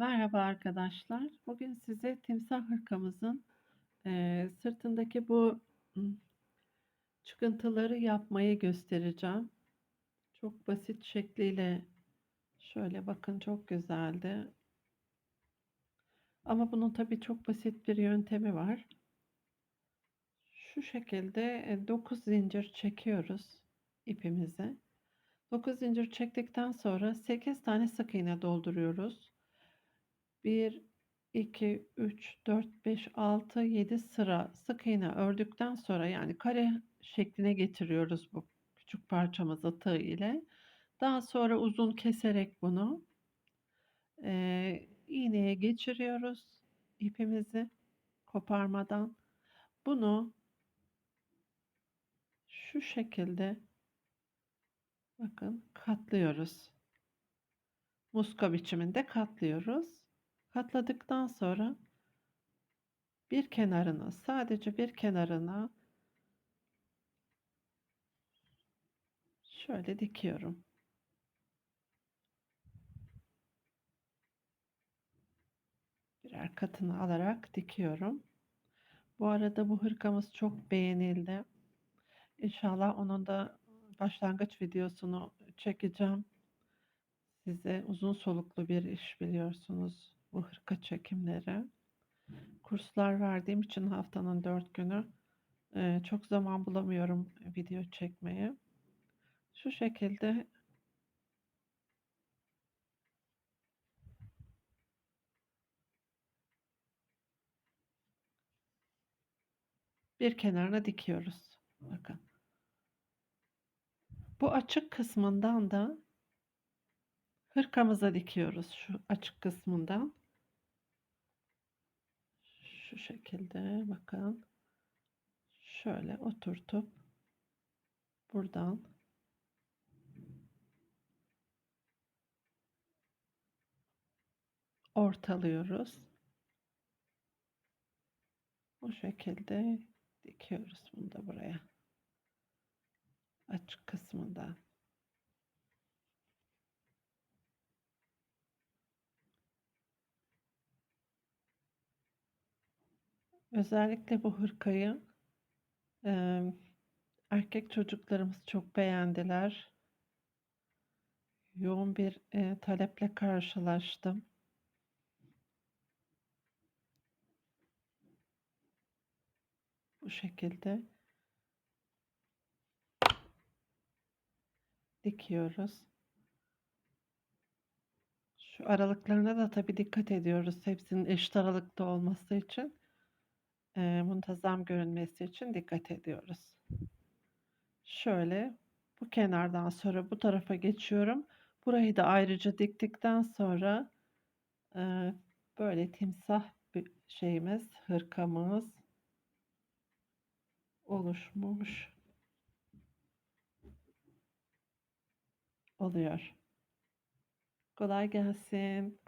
Merhaba arkadaşlar. Bugün size timsah hırkamızın eee, sırtındaki bu çıkıntıları yapmayı göstereceğim. Çok basit şekliyle şöyle bakın çok güzeldi. Ama bunun tabii çok basit bir yöntemi var. Şu şekilde 9 zincir çekiyoruz ipimizi. 9 zincir çektikten sonra 8 tane sık iğne dolduruyoruz. 1, 2, 3, 4, 5, 6, 7 sıra sık iğne ördükten sonra yani kare şekline getiriyoruz bu küçük parçamızı tığ ile. Daha sonra uzun keserek bunu eee, iğneye geçiriyoruz ipimizi koparmadan. Bunu şu şekilde bakın katlıyoruz. Muska biçiminde katlıyoruz. Katladıktan sonra bir kenarına sadece bir kenarına şöyle dikiyorum. Birer katını alarak dikiyorum. Bu arada bu hırkamız çok beğenildi. İnşallah onun da başlangıç videosunu çekeceğim. Size uzun soluklu bir iş biliyorsunuz bu hırka çekimleri. Kurslar verdiğim için haftanın dört günü e, çok zaman bulamıyorum video çekmeye. Şu şekilde bir kenarına dikiyoruz. Bakın. Bu açık kısmından da hırkamıza dikiyoruz. Şu açık kısmından. Şu şekilde bakın. Şöyle oturtup buradan ortalıyoruz. Bu şekilde dikiyoruz bunu da buraya. Açık kısmında. Özellikle bu hırkayı e, erkek çocuklarımız çok beğendiler. Yoğun bir e, taleple karşılaştım. Bu şekilde dikiyoruz. Şu aralıklarına da tabii dikkat ediyoruz. Hepsinin eşit aralıkta olması için, e, muntazam görünmesi için dikkat ediyoruz. Şöyle bu kenardan sonra bu tarafa geçiyorum. Burayı da ayrıca diktikten sonra e, böyle timsah bir şeyimiz, hırkamız oluşmuş oluyor. Kolay gelsin.